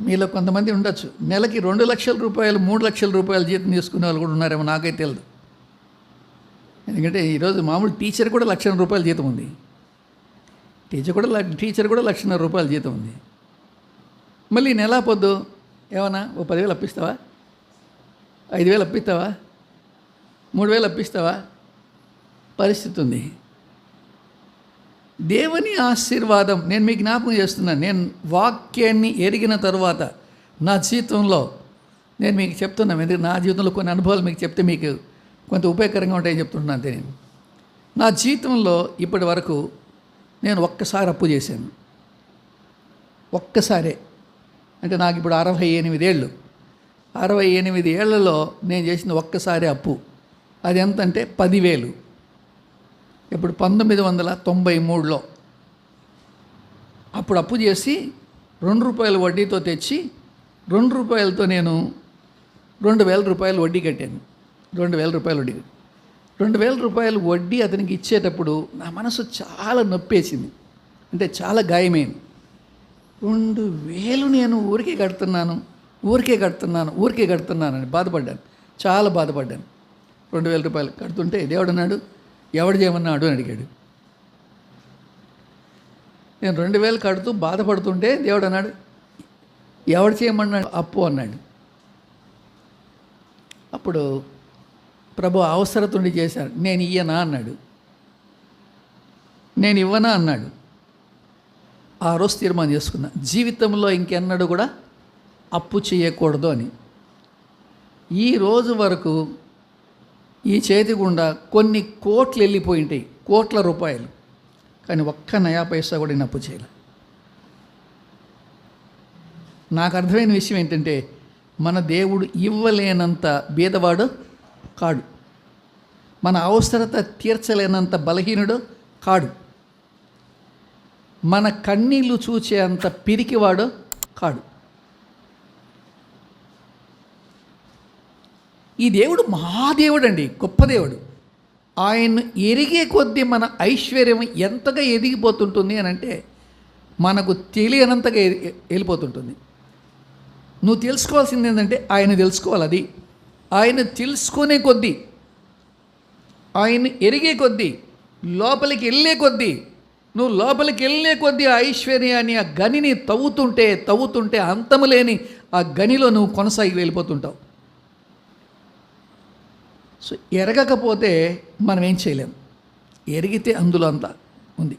మీలో కొంతమంది ఉండొచ్చు. నెలకి రెండు లక్షల రూపాయలు మూడు లక్షల రూపాయలు జీతం తీసుకునే వాళ్ళు కూడా ఉన్నారేమో నాకైతే తెలియదు ఎందుకంటే ఈరోజు మామూలు టీచర్ కూడా లక్షల రూపాయల జీతం ఉంది. టీచర్ కూడా టీచర్ కూడా లక్షన్నర రూపాయల జీతం ఉంది. మళ్ళీ నెల పొద్దు ఏమన్నా ఓ పదివేలు అప్పిస్తావా? ఐదు వేలు అప్పిస్తావా? మూడు వేలు అప్పిస్తావా? పరిస్థితి ఉంది. దేవుని ఆశీర్వాదం నేను మీకు జ్ఞాపకం చేస్తున్నాను నేను వాక్యాన్ని ఎరిగిన తర్వాత నా జీవితంలో నేను మీకు చెప్తున్నాను ఎందుకంటే నా జీవితంలో కొన్ని అనుభవాలు మీకు చెప్తే మీకు కొంత ఉపయోగకరంగా ఉంటాయని చెప్తున్నాను అంతే నేను. నా జీవితంలో ఇప్పటి వరకు నేను ఒక్కసారి అప్పు చేశాను. ఒక్కసారే. అంటే నాకు ఇప్పుడు అరవై ఎనిమిది ఏళ్ళు. అరవై ఎనిమిది ఏళ్ళలో నేను చేసిన ఒక్కసారి అప్పు. అది ఎంతంటే పదివేలు. ఇప్పుడు పంతొమ్మిది వందల తొంభై మూడులో అప్పుడు అప్పు చేసి రెండు రూపాయల వడ్డీతో తెచ్చి రెండు రూపాయలతో నేను రెండు వేల రూపాయలు వడ్డీ కట్టాను. రెండు వేల రూపాయలు వడ్డీ రెండు వేల రూపాయలు వడ్డీ అతనికి ఇచ్చేటప్పుడు నా మనసు చాలా నొప్పేసింది. అంటే చాలా గాయమైంది. రెండు వేలు నేను ఊరికే కడుతున్నాను ఊరికే కడుతున్నాను ఊరికే కడుతున్నాను అని బాధపడ్డాను. చాలా బాధపడ్డాను. రెండు వేల రూపాయలు కడుతుంటే దేవుడు అన్నాడు ఎవడు చేయమన్నాడు అని అడిగాడు. నేను రెండు వేలు కడుతూ బాధపడుతుంటే దేవుడు అన్నాడు ఎవడు చేయమన్నాడు? అప్పు అన్నాడు. అప్పుడు ప్రభు అవసరతుండి చేశాడు నేను ఇయ్యనా అన్నాడు. నేను ఇవ్వనా అన్నాడు. ఆ రోజు తీర్మానం చేసుకున్నా జీవితంలో ఇంకెన్నడూ కూడా అప్పు చేయకూడదు అని. ఈ రోజు వరకు ఈ చేతి గుండా కొన్ని కోట్లు వెళ్ళిపోయి ఉంటాయి కోట్ల రూపాయలు. కానీ ఒక్క నయా పైసా కూడా నేను అప్పు చేయలే. నాకు అర్థమైన విషయం ఏంటంటే మన దేవుడు ఇవ్వలేనంత బీదవాడు కాడు. మన అవసరత తీర్చలేనంత బలహీనుడు కాడు. మన కన్నీళ్ళు చూచే అంత పిరికివాడు కాడు. ఈ దేవుడు మహాదేవుడు అండి గొప్ప దేవుడు. ఆయన ఎరిగే కొద్దీ మన ఐశ్వర్యం ఎంతగా ఎదిగిపోతుంటుంది అని అంటే మనకు తెలియనంతగా వెళ్ళిపోతుంటుంది. నువ్వు తెలుసుకోవాల్సింది ఏంటంటే ఆయన తెలుసుకోవాలి అది. ఆయన తెలుసుకునే కొద్దీ ఆయన ఎరిగే కొద్దీ లోపలికి వెళ్ళే కొద్దీ నువ్వు లోపలికి వెళ్ళే కొద్దీ ఆ ఐశ్వర్యాన్ని ఆ గనిని తవ్వుతుంటే తవ్వుతుంటే అంతము లేని ఆ గనిలో నువ్వు కొనసాగి వెళ్ళిపోతుంటావు. సో ఎరగకపోతే మనం ఏం చేయలేము ఎరిగితే అందులో అంతా ఉంది.